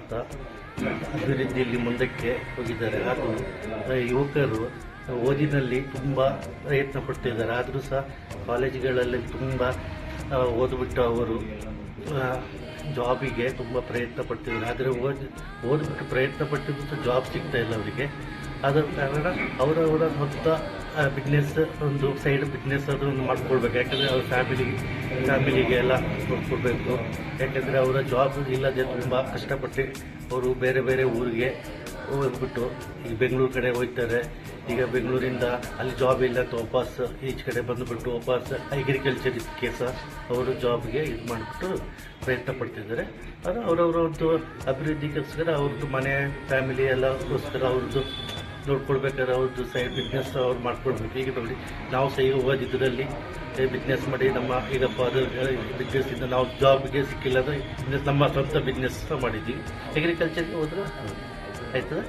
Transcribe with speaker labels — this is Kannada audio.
Speaker 1: ಅಂತ ಅಭಿವೃದ್ಧಿಯಲ್ಲಿ ಮುಂದಕ್ಕೆ ಹೋಗಿದ್ದಾರೆ. ಹಾಗೂ ಯುವಕರು ಓದಿನಲ್ಲಿ ತುಂಬ ಪ್ರಯತ್ನ ಪಡ್ತಿದ್ದಾರೆ. ಆದರೂ ಸಹ ಕಾಲೇಜುಗಳಲ್ಲಿ ತುಂಬ ಓದ್ಬಿಟ್ಟು ಅವರು ಜಾಬಿಗೆ ತುಂಬ ಪ್ರಯತ್ನ ಪಡ್ತಿದ್ದಾರೆ. ಆದರೆ ಓದಿ, ಓದ್ಬಿಟ್ಟು ಪ್ರಯತ್ನ ಪಟ್ಟಿದ್ದು ಜಾಬ್ ಸಿಗ್ತಾ ಇಲ್ಲ ಅವರಿಗೆ. ಅದರ ಕಾರಣ ಅವರವರ ಸ್ವಂತ ಬಿಸ್ನೆಸ್ ಒಂದು ಸೈಡ್ ಬಿಸ್ನೆಸ್ ಅದನ್ನು ಮಾಡ್ಕೊಳ್ಬೇಕು. ಯಾಕಂದರೆ ಅವ್ರ ಫ್ಯಾಮಿಲಿ ಫ್ಯಾಮಿಲಿಗೆ ಎಲ್ಲ ಕೊಡಬೇಕು ಯಾಕೆಂದರೆ ಅವರ ಜಾಬ್ ಇಲ್ಲದೆ ತುಂಬ ಕಷ್ಟಪಟ್ಟು ಅವರು ಬೇರೆ ಬೇರೆ ಊರಿಗೆ ಹೋಗ್ಬಿಟ್ಟು ಈಗ ಬೆಂಗಳೂರು ಕಡೆ ಹೋಗ್ತಾರೆ. ಈಗ ಬೆಂಗಳೂರಿಂದ ಅಲ್ಲಿ ಜಾಬ್ ಇಲ್ಲ ಅಂತ ವಾಪಸ್ ಈಚೆ ಕಡೆ ಬಂದುಬಿಟ್ಟು ವಾಪಸ್ ಅಗ್ರಿಕಲ್ಚರ್ ಕೇಸ ಅವರು ಜಾಬ್ಗೆ ಇದು ಮಾಡಿಬಿಟ್ಟು ಪ್ರಯತ್ನ ಪಡ್ತಿದ್ದಾರೆ. ಅದು ಅವರವರ ಒಂದು ಅಭಿವೃದ್ಧಿಗೋಸ್ಕರ ಅವ್ರದ್ದು ಮನೆ ಫ್ಯಾಮಿಲಿ ಎಲ್ಲಗೋಸ್ಕರ ಅವ್ರದ್ದು ನೋಡ್ಕೊಳ್ಬೇಕಾದ್ರೆ ಅವ್ರದ್ದು ಸೈಡ್ ಬಿಸ್ನೆಸ್ ಅವ್ರು ಮಾಡ್ಕೊಳ್ಬೇಕು. ಈಗ ನೋಡಿ, ನಾವು ಸಹ ಈಗ ಓದಿದ್ರಲ್ಲಿ ಬಿಸ್ನೆಸ್ ಮಾಡಿ ನಮ್ಮ ಈಗ ಫಾದರ್ ಬಿಸ್ನೆಸ್ಸಿಂದ ನಾವು ಜಾಬ್ಗೆ ಸಿಕ್ಕಿಲ್ಲ ಅಂದರೆ ಬಿಸ್ನೆಸ್ ನಮ್ಮ ಸ್ವಂತ ಬಿಸ್ನೆಸ್ ಮಾಡಿದ್ವಿ. ಅಗ್ರಿಕಲ್ಚರ್ಗೆ ಹೋದ್ರೆ, ಆಯ್ತದ?